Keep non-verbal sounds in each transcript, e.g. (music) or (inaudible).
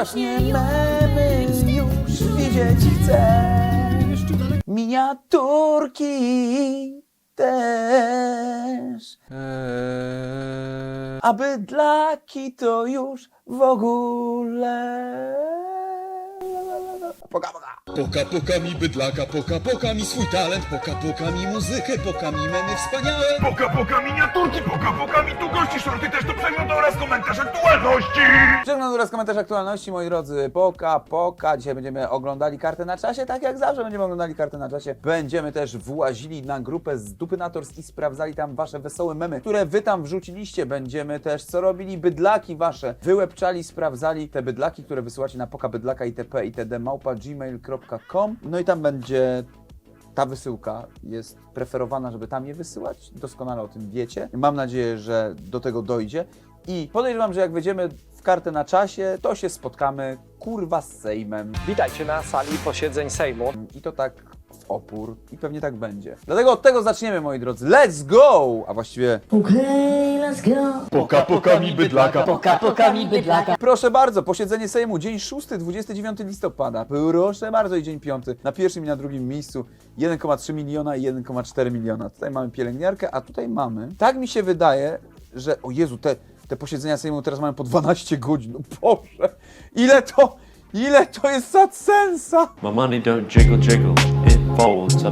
strasznie memy już widzieć chcę. Miniaturki też. A bydlaki to już w ogóle. Poka, poka. Poka poka mi bydlaka, poka poka mi swój talent, poka poka mi muzykę, poka mi memy wspaniałe. Poka poka miniaturki, poka poka mi długości, shorty też do przeglądu oraz komentarz aktualności. Przegląd oraz komentarz aktualności, moi drodzy. Poka, poka. Dzisiaj będziemy oglądali kartę na czasie, tak jak zawsze będziemy oglądali kartę na czasie. Będziemy też włazili na grupę z Dupynators i sprawdzali tam wasze wesołe memy, które wy tam wrzuciliście. Będziemy też co robili bydlaki wasze. Wyłepczali, sprawdzali te bydlaki, które wysyłacie na pokabydlaka itp. itd. małpa gmail.com. No i tam będzie ta wysyłka jest preferowana, żeby tam je wysyłać. Doskonale o tym wiecie. Mam nadzieję, że do tego dojdzie. I podejrzewam, że jak wejdziemy w kartę na czasie, to się spotkamy kurwa z Sejmem. Witajcie na sali posiedzeń Sejmu. I to tak opór. I pewnie tak będzie. Dlatego od tego zaczniemy, moi drodzy. Let's go! A właściwie Okay, let's go. Poka poka mi bydlaka, Poka, poka mi bydlaka. Proszę bardzo, posiedzenie Sejmu, dzień 6, 29 listopada. Proszę bardzo i dzień 5. Na pierwszym i na drugim miejscu 1,3 miliona i 1,4 miliona. Tutaj mamy pielęgniarkę, a tutaj mamy. Tak mi się wydaje, że. O Jezu, te, te posiedzenia Sejmu teraz mają po 12 godzin. No Boże, ile to. Ile to jest sensa? My money don't jiggle jiggle, it folds. a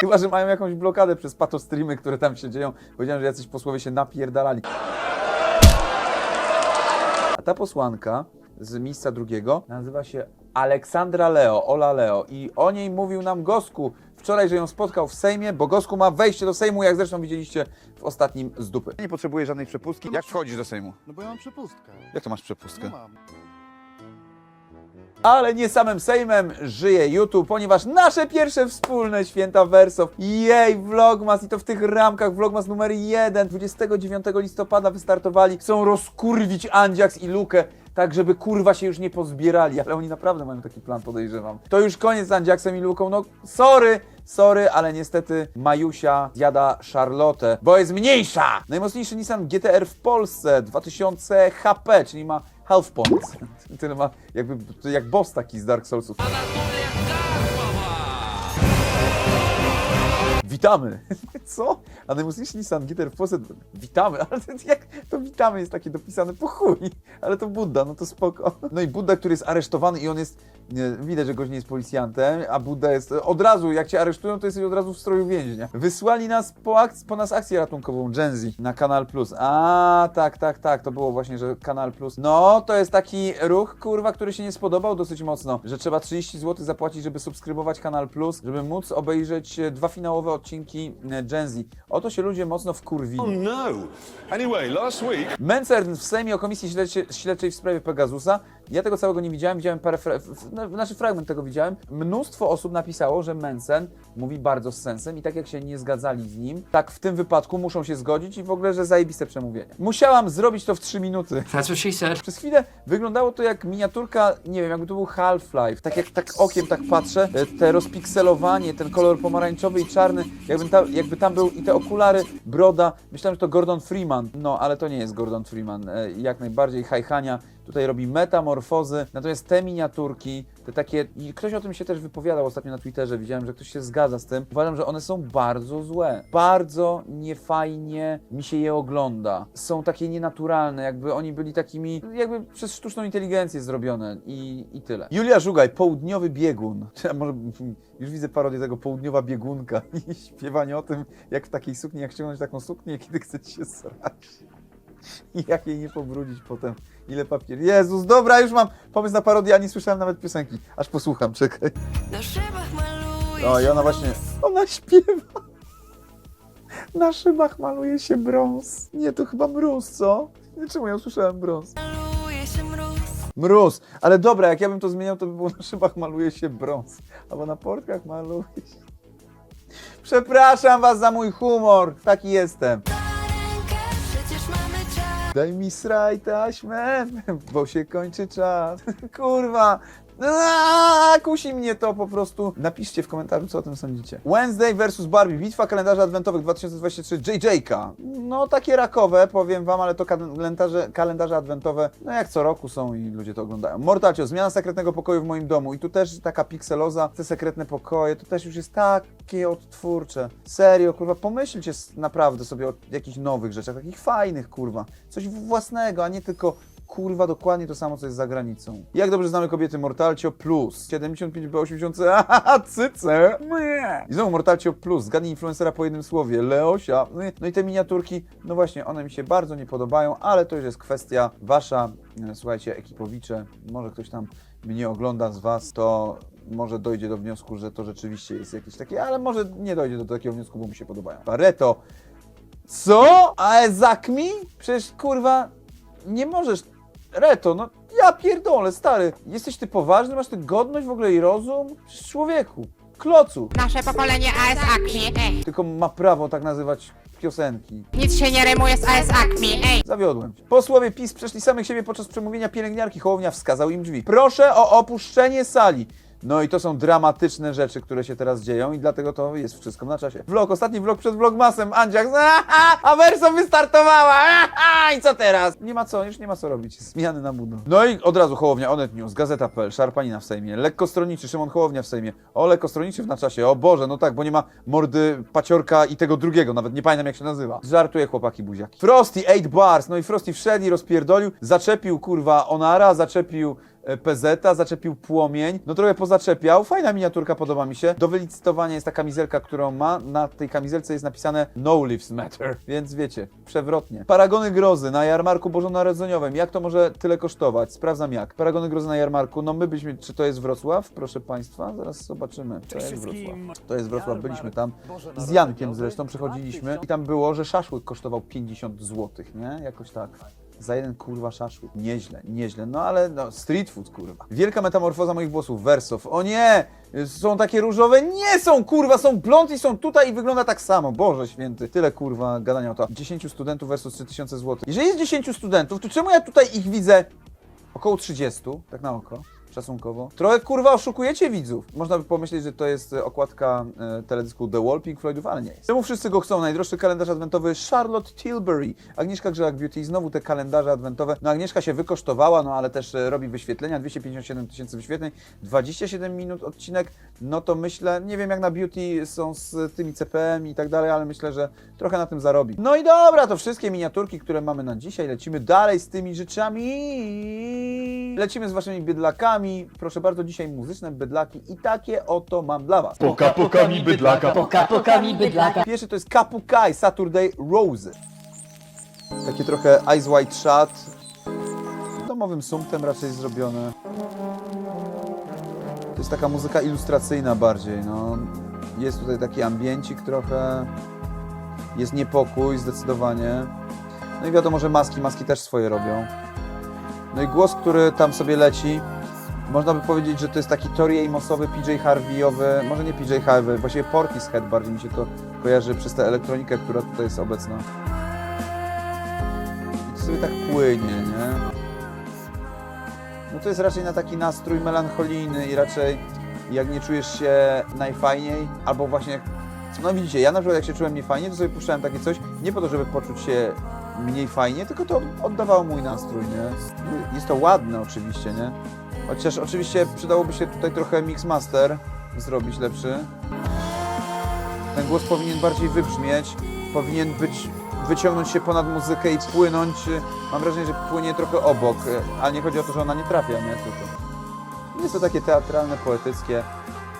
Chyba, że mają jakąś blokadę przez patostreamy, które tam się dzieją. Powiedziałem, że jacyś posłowie się napierdalali. A ta posłanka z miejsca drugiego nazywa się Aleksandra Leo, Ola Leo. I o niej mówił nam Gosku wczoraj, że ją spotkał w Sejmie, bo Gosku ma wejście do Sejmu, jak zresztą widzieliście w ostatnim z dupy. Nie potrzebuję żadnej przepustki. Jak wchodzisz do Sejmu? No bo ja mam przepustkę. Jak to masz przepustkę? No mam. Ale nie samym Sejmem żyje YouTube, ponieważ nasze pierwsze wspólne święta Wersow, jej Vlogmas i to w tych ramkach Vlogmas numer 1, 29 listopada wystartowali, chcą rozkurwić Andziaks i Lukę, tak żeby kurwa się już nie pozbierali, ale oni naprawdę mają taki plan, podejrzewam. To już koniec z Andziaksem i Luką, no sorry, sorry, ale niestety Majusia zjada Charlotte, bo jest mniejsza! Najmocniejszy Nissan GTR w Polsce, 2000 HP, czyli ma half points. (laughs) Tyle ma jakby jak boss taki z Dark Soulsów. Witamy! (laughs) Co? A najmocniejszy Nissan GTR w Polsce, witamy, ale to jak to witamy jest takie dopisane po chuj, ale to Budda, no to spoko. No i Budda, który jest aresztowany i on jest, nie, widać, że gość nie jest policjantem, a Budda jest, od razu, jak cię aresztują, to jesteś od razu w stroju więźnia. Wysłali nas po, akc- po nas akcję ratunkową Gen Z na Kanal Plus. A, tak, tak, tak, to było właśnie, że Kanal Plus. No, to jest taki ruch, kurwa, który się nie spodobał dosyć mocno, że trzeba 30 zł zapłacić, żeby subskrybować Kanal Plus, żeby móc obejrzeć e, dwa finałowe odcinki e, Gen Z. Oto się ludzie mocno wkurwili. No. Anyway, last week Mencern w Sejmie o komisji śledczej, śledczej w sprawie Pegasusa. Ja tego całego nie widziałem, widziałem parę, fra- znaczy fragment tego widziałem. Mnóstwo osób napisało, że Mencen mówi bardzo z sensem i tak jak się nie zgadzali z nim, tak w tym wypadku muszą się zgodzić i w ogóle, że zajebiste przemówienie. Musiałam zrobić to w 3 minuty. That's what she said. Przez chwilę wyglądało to jak miniaturka, nie wiem, jakby to był Half-Life. Tak jak tak okiem tak patrzę, e, te rozpikselowanie, ten kolor pomarańczowy i czarny, jakby tam, jakby tam był i te okulary, broda. Myślałem, że to Gordon Freeman. No, ale to nie jest Gordon Freeman. E, Jak najbardziej Hajhania tutaj robi metamorfozy. Natomiast te miniaturki, te takie, i ktoś o tym się też wypowiadał ostatnio na Twitterze, widziałem, że ktoś się zgadza z tym. Uważam, że one są bardzo złe. Bardzo niefajnie mi się je ogląda. Są takie nienaturalne, jakby oni byli takimi, jakby przez sztuczną inteligencję zrobione i, i tyle. Julia Żugaj, południowy biegun. (laughs) Może już widzę parodię tego południowa biegunka (laughs) i śpiewanie o tym, jak w takiej sukni, jak ściągnąć taką suknię, kiedy chcecie się srać. (laughs) I jak jej nie pobrudzić potem. Ile papieru. Jezus, dobra, już mam pomysł na parodię, a nie słyszałem nawet piosenki. Aż posłucham, czekaj. Na szybach maluje O, i ona właśnie, ona śpiewa. (laughs) Na szybach maluje się brąz. Nie, to chyba mróz, co? Czemu ja usłyszałem brąz? maluje się mróz. Mróz. Ale dobra, jak ja bym to zmieniał, to by było na szybach maluje się brąz. Albo na portkach maluje się... Przepraszam was za mój humor. Taki jestem. Daj mi sraj taśmę, bo się kończy czas. (laughs) Kurwa, Kusi mnie to po prostu. Napiszcie w komentarzu, co o tym sądzicie. Wednesday vs Barbie, bitwa kalendarza adwentowych 2023 JJ-ka. No takie rakowe, powiem wam, ale to kalendarze, kalendarze adwentowe, no jak co roku są i ludzie to oglądają. Mortalcio, zmiana sekretnego pokoju w moim domu i tu też taka pikseloza, te sekretne pokoje, to też już jest takie odtwórcze. Serio, kurwa, pomyślcie naprawdę sobie o jakichś nowych rzeczach, takich fajnych, kurwa. Coś własnego, a nie tylko kurwa dokładnie to samo, co jest za granicą. Jak dobrze znamy kobiety Mortalcio Plus. 75 po 80 (laughs) ahaha, cyce. Nie. I znowu Mortalcio Plus. Zgadnij influencera po jednym słowie. Leosia. No i te miniaturki, no właśnie, one mi się bardzo nie podobają, ale to już jest kwestia wasza. E, Słuchajcie, ekipowicze, może ktoś tam mnie ogląda z was, to może dojdzie do wniosku, że to rzeczywiście jest jakieś takie, ale może nie dojdzie do takiego wniosku, bo mi się podobają. Pareto. Co? A Ezakmi? Przecież kurwa nie możesz. Reto, no ja pierdolę, stary. Jesteś ty poważny? Masz ty godność w ogóle i rozum? Przecież człowieku. Klocu. Nasze pokolenie AS Acme, ej. Tylko ma prawo tak nazywać piosenki. Nic się nie rymuje z AS Acme, ej. Zawiodłem. cię. Posłowie PiS przeszli samych siebie podczas przemówienia pielęgniarki. Hołownia wskazał im drzwi. Proszę o opuszczenie sali. No i to są dramatyczne rzeczy, które się teraz dzieją i dlatego to jest wszystko na czasie. Vlog, ostatni vlog przed vlogmasem. Andziak, aha, a Verso wystartowała. Aha, I co teraz? Nie ma co, już nie ma co robić. Zmiany na budu. No i od razu Hołownia, Onet News, Gazeta.pl, Szarpanina w Sejmie, Lekkostronniczy, Szymon Hołownia w Sejmie. O, Lekkostronniczy na czasie. O Boże, no tak, bo nie ma mordy Paciorka i tego drugiego, nawet nie pamiętam jak się nazywa. Żartuję chłopaki buziaki. Frosty 8 bars, no i Frosty wszedł i rozpierdolił, zaczepił kurwa Onara, zaczepił e, PZ, zaczepił płomień, no trochę pozaczepiał, fajna miniaturka, podoba mi się. Do wylicytowania jest ta kamizelka, którą ma, na tej kamizelce jest napisane No Lives Matter, więc wiecie, przewrotnie. Paragony grozy na jarmarku bożonarodzeniowym, jak to może tyle kosztować? Sprawdzam jak. Paragony grozy na jarmarku, no my byliśmy, czy to jest Wrocław? Proszę Państwa, zaraz zobaczymy. To jest Wrocław. To jest Wrocław, byliśmy tam z Jankiem zresztą, przechodziliśmy i tam było, że szaszłyk kosztował 50 zł, nie? Jakoś tak. Za jeden kurwa szaszłyk. Nieźle, nieźle. No ale no, street food kurwa. Wielka metamorfoza moich włosów, Wersow. O nie! Są takie różowe? Nie są kurwa, są blond i są tutaj i wygląda tak samo. Boże święty. Tyle kurwa gadania o to. 10 studentów versus 3000 zł. Jeżeli jest 10 studentów, to czemu ja tutaj ich widzę około 30, tak na oko? Szacunkowo. Trochę kurwa oszukujecie widzów. Można by pomyśleć, że to jest e, okładka e, teledysku The Wall Pink Floydów, ale nie jest. Czemu wszyscy go chcą? Najdroższy kalendarz adwentowy Charlotte Tilbury. Agnieszka Grzelak Beauty. Znowu te kalendarze adwentowe. No Agnieszka się wykosztowała, no ale też e, robi wyświetlenia. 257 tysięcy wyświetleń. 27 minut odcinek. No to myślę, nie wiem jak na Beauty są z tymi CPM i tak dalej, ale myślę, że trochę na tym zarobi. No i dobra, to wszystkie miniaturki, które mamy na dzisiaj. Lecimy dalej z tymi rzeczami. Lecimy z waszymi Proszę bardzo, dzisiaj muzyczne bydlaki i takie oto mam dla was. Poka poka mi bydlaka. Poka, poka mi bydlaka. Pierwszy to jest Kapukai Saturday Rose. Takie trochę Eyes Wide Shut. Domowym sumtem raczej zrobione. To jest taka muzyka ilustracyjna bardziej, no. Jest tutaj taki ambiencik trochę. Jest niepokój zdecydowanie. No i wiadomo, że maski, maski też swoje robią. No i głos, który tam sobie leci, można by powiedzieć, że to jest taki Tori Amosowy, PJ Harveyowy, może nie PJ Harvey, właściwie Portishead bardziej mi się to kojarzy przez tę elektronikę, która tutaj jest obecna. I to sobie tak płynie, nie? No to jest raczej na taki nastrój melancholijny i raczej jak nie czujesz się najfajniej, albo właśnie, no widzicie, ja na przykład jak się czułem niefajnie, to sobie puszczałem takie coś, nie po to, żeby poczuć się mniej fajnie, tylko to oddawało mój nastrój, nie? Jest to ładne oczywiście, nie? Chociaż oczywiście przydałoby się tutaj trochę mix master zrobić lepszy. Ten głos powinien bardziej wybrzmieć, powinien być, wyciągnąć się ponad muzykę i płynąć. Mam wrażenie, że płynie trochę obok, ale nie chodzi o to, że ona nie trafia, nie? Tylko jest to takie teatralne, poetyckie.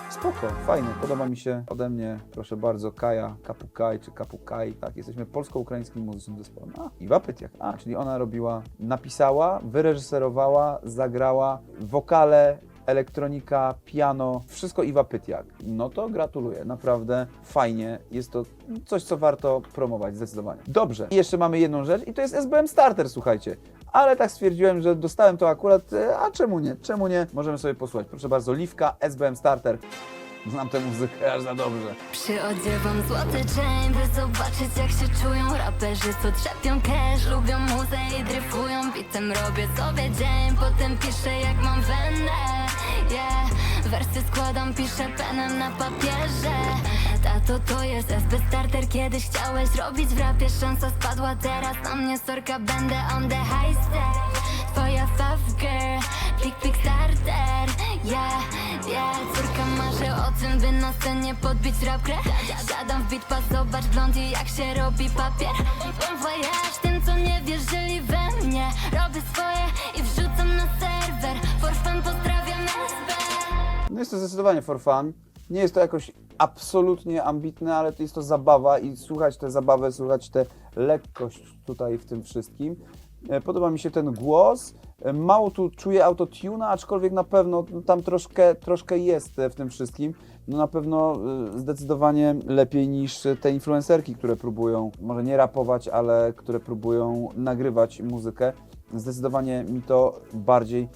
Spoko, fajne, podoba mi się ode mnie, proszę bardzo, Kaja, Kapukaj czy Kapukaj, tak, jesteśmy polsko-ukraińskim muzycznym zespołem. A, Iwa Pytiak, a, czyli ona robiła, napisała, wyreżyserowała, zagrała, wokale, elektronika, piano, wszystko Iwa Pytiak. No to gratuluję, naprawdę fajnie, jest to coś, co warto promować, zdecydowanie. Dobrze, i jeszcze mamy jedną rzecz i to jest SBM Starter, słuchajcie. Ale tak stwierdziłem, że dostałem to akurat, e, a czemu nie? Czemu nie? Możemy sobie posłuchać. Proszę bardzo, Liwka, SBM Starter. Znam tę muzykę aż za dobrze. Przyodziewam złoty chain, by zobaczyć jak się czują raperzy, co trzepią cash Lubią muzę i dryfują, bitem robię sobie dzień Potem piszę jak mam wennę Wersy składam, piszę penem na papierze. Tato to jest SB Starter Kiedyś chciałeś robić w rapie. Szansa spadła teraz na mnie Sorka, będę on the high step. Twoja fav girl Pik, pik, starter. Yeah, yeah Córka marzy o tym, by na scenie podbić rap grę. Siadam w bitpa, zobacz blondie jak się robi papier. Bon voyage tym, co nie wierzyli we mnie. Robię swoje i wrzucam na serwer. For fun No jest to zdecydowanie for fun. Nie jest to jakoś absolutnie ambitne, ale to jest to zabawa i słuchać tę zabawę, słuchać tę lekkość tutaj w tym wszystkim. E, Podoba mi się ten głos. E, Mało tu czuję autotuna, aczkolwiek na pewno tam troszkę, troszkę jest e, w tym wszystkim. No na pewno zdecydowanie lepiej niż te influencerki, które próbują, może nie rapować, ale które próbują nagrywać muzykę. Zdecydowanie mi to bardziej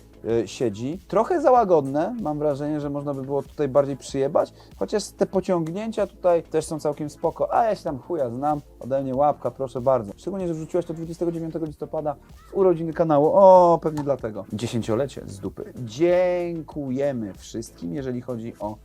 siedzi. Trochę za łagodne, mam wrażenie, że można by było tutaj bardziej przyjebać, chociaż te pociągnięcia tutaj też są całkiem spoko. A ja się tam chuja znam, ode mnie łapka, proszę bardzo. Szczególnie, że wrzuciłeś to 29 listopada w urodziny kanału. O, pewnie dlatego. Dziesięciolecie z dupy. Dziękujemy wszystkim, jeżeli chodzi o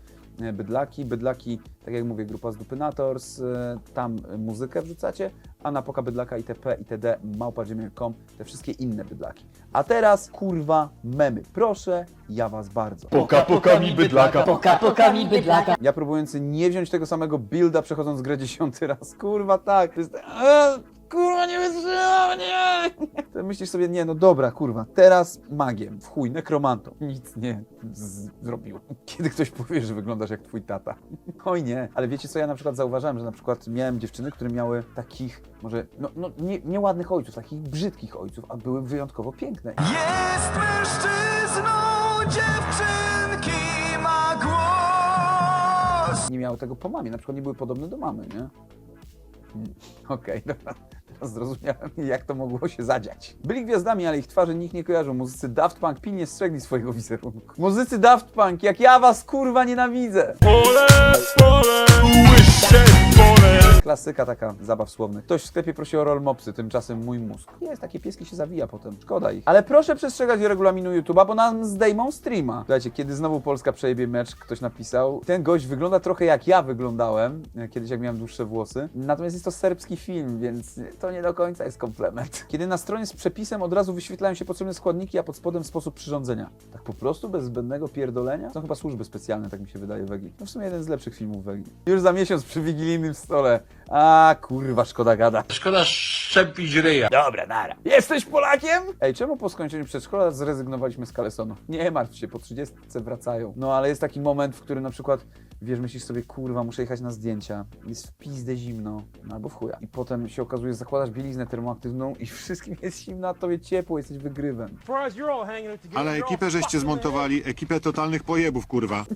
bydlaki. Bydlaki, tak jak mówię, grupa z Dupynators, e, tam e, muzykę wrzucacie, a na Poka Bydlaka itp. itd. małpadziemie.com te wszystkie inne bydlaki. A teraz, kurwa, memy. Proszę, ja was bardzo. Poka poka mi bydlaka. Poka, poka mi bydlaka. Ja próbujący nie wziąć tego samego builda, przechodząc grę dziesiąty raz. Kurwa, tak. To jest... Kurwa, nie wytrzymam, nie! To myślisz sobie, nie, no dobra, kurwa, teraz magiem, w chuj, nekromantą. Nic nie z- zrobił. (laughs) Kiedy ktoś powie, że wyglądasz jak twój tata. (laughs) Oj nie, ale wiecie co, ja na przykład zauważyłem, że na przykład miałem dziewczyny, które miały takich, może, no, no nie, nieładnych ojców, takich brzydkich ojców, a były wyjątkowo piękne. Jest mężczyzną, dziewczynki ma głos. nie miały tego po mamie, na przykład nie były podobne do mamy, nie? (laughs) Okej, dobra. Teraz zrozumiałem, jak to mogło się zadziać. Byli gwiazdami, ale ich twarzy nikt nie kojarzył. Muzycy Daft Punk pilnie strzegli swojego wizerunku. Muzycy Daft Punk, jak ja was kurwa nienawidzę! Klasyka taka zabaw słownych. Ktoś w sklepie prosi o roll mopsy, tymczasem mój mózg. Jest, takie pieski się zawija potem. Szkoda ich. Ale proszę przestrzegać regulaminu YouTube'a, bo nam zdejmą streama. Słuchajcie, kiedy znowu Polska przejebie mecz, ktoś napisał. Ten gość wygląda trochę jak ja wyglądałem, e, kiedyś jak miałem dłuższe włosy. Natomiast jest to serbski film, więc to nie do końca jest komplement. Kiedy na stronie z przepisem od razu wyświetlają się potrzebne składniki, a pod spodem sposób przyrządzenia. Tak po prostu, bez zbędnego pierdolenia? Są chyba służby specjalne, tak mi się wydaje, Wegi. No w sumie jeden z lepszych filmów Wegi. Już za miesiąc przy wigilijnym stole. A kurwa, szkoda gada. Szkoda szczepić ryja. Dobra, nara. Jesteś Polakiem? Ej, czemu po skończeniu przedszkola zrezygnowaliśmy z kalesonów? Nie martw się, po 30 wracają. No ale jest taki moment, w którym na przykład, wiesz, myślisz sobie, kurwa, muszę jechać na zdjęcia. Jest w pizdę zimno, no albo w chuja. I potem się okazuje, że zakładasz bieliznę termoaktywną i (laughs) wszystkim jest zimno, a tobie ciepło, jesteś wygrywem. Ale ekipę żeście zmontowali, ekipę totalnych pojebów, kurwa. (laughs)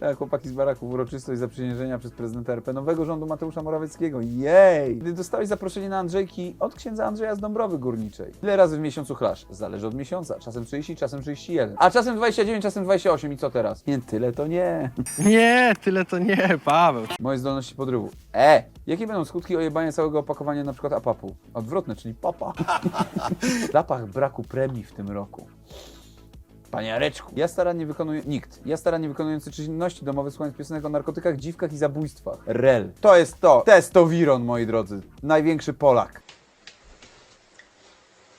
Tak, chłopaki z baraków, uroczystość zaprzysiężenia przez prezydenta RP nowego rządu Mateusza Morawieckiego. Jej! Gdy dostałeś zaproszenie na Andrzejki od księdza Andrzeja z Dąbrowy Górniczej. Ile razy w miesiącu chlasz? Zależy od miesiąca. Czasem 30, czasem 31. A czasem 29, czasem 28. I co teraz? Nie, tyle to nie. Nie, tyle to nie, Paweł. Moje zdolności podrywu. E! Jakie będą skutki ojebania całego opakowania na przykład apapu? Odwrotne, czyli papa. (laughs) Zapach braku premii w tym roku. Panie Areczku. Ja starannie wykonuję... Nikt. Ja starannie wykonujący czynności domowe słuchając piosenek o narkotykach, dziwkach i zabójstwach. Rel. To jest to. Testowiron, moi drodzy. Największy Polak.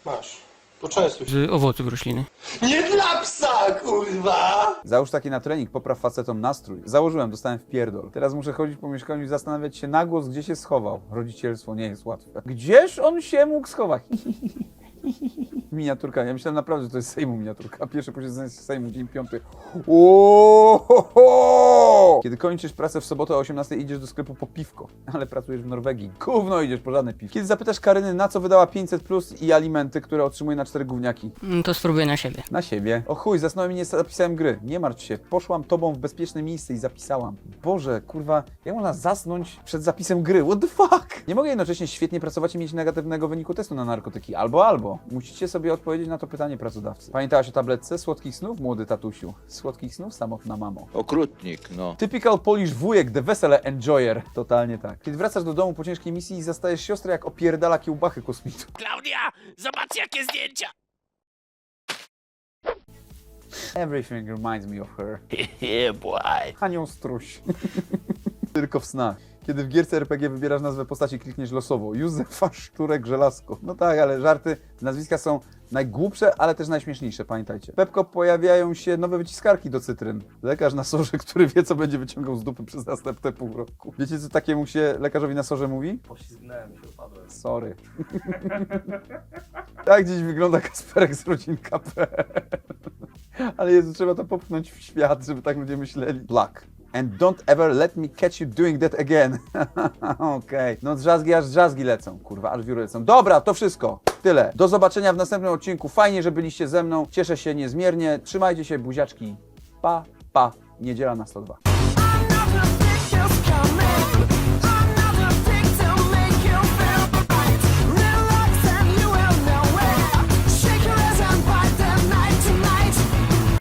Masz, poczęstuj Z owoców rośliny. Nie dla psa, kurwa! Załóż taki na trening, popraw facetom nastrój. Założyłem, dostałem w pierdol. Teraz muszę chodzić po mieszkaniu i zastanawiać się na głos, gdzie się schował. Rodzicielstwo nie jest łatwe. Gdzież on się mógł schować? (laughs) Miniaturka, ja myślałem naprawdę, że to jest Sejmu miniaturka. Pierwsze posiedzenie Sejmu, dzień piąty. Ohoho! Kiedy kończysz pracę w sobotę o 18 idziesz do sklepu po piwko, ale pracujesz w Norwegii. Gówno idziesz po żadne piwko. Kiedy zapytasz Karyny, na co wydała 500 plus i alimenty, które otrzymuje na cztery gówniaki, Mm, To spróbuję na siebie. na siebie. O chuj, zasnąłem i nie zapisałem gry. Nie martw się, poszłam tobą w bezpieczne miejsce i zapisałam. Boże, kurwa, jak można zasnąć przed zapisem gry? What the fuck? Nie mogę jednocześnie świetnie pracować i mieć negatywnego wyniku testu na narkotyki. Albo, albo. Musicie sobie odpowiedzieć na to pytanie pracodawcy. Pamiętałaś o tabletce słodkich snów, młody tatusiu? Słodkich snów, samotna mamo. Okrutnik, no. Typical Polish wujek, the wesele enjoyer. Totalnie tak. Kiedy wracasz do domu po ciężkiej misji i zastajesz siostrę jak opierdala kiełbachy kosmitów. Klaudia, zobacz jakie zdjęcia. Everything reminds me of her. Yeah, (laughs) boy. Anioł struś. (laughs) Tylko w snach. Kiedy w gierce RPG wybierasz nazwę postaci, klikniesz losowo. Józefa (laughs) Szturek Żelazko. No tak, ale żarty, nazwiska są najgłupsze, ale też najśmieszniejsze, pamiętajcie. Pepko pojawiają się nowe wyciskarki do cytryn. Lekarz na sorze, (laughs) który wie, co będzie wyciągał z dupy przez następne pół roku. Wiecie, co takiemu się lekarzowi na sorze mówi? Poślizgnąłem się, upadłem. Sorry. (laughs) tak dziś wygląda Kasperek z rodzinka.pl. Ale Jezu, trzeba to popchnąć w świat, żeby tak ludzie myśleli. Black. And don't ever let me catch you doing that again. (laughs) Okej. No drzazgi aż drzazgi lecą, kurwa, aż wióry lecą. Dobra, to wszystko. Tyle. Do zobaczenia w następnym odcinku. Fajnie, że byliście ze mną. Cieszę się niezmiernie. Trzymajcie się, buziaczki. Pa, pa. Niedziela na 102.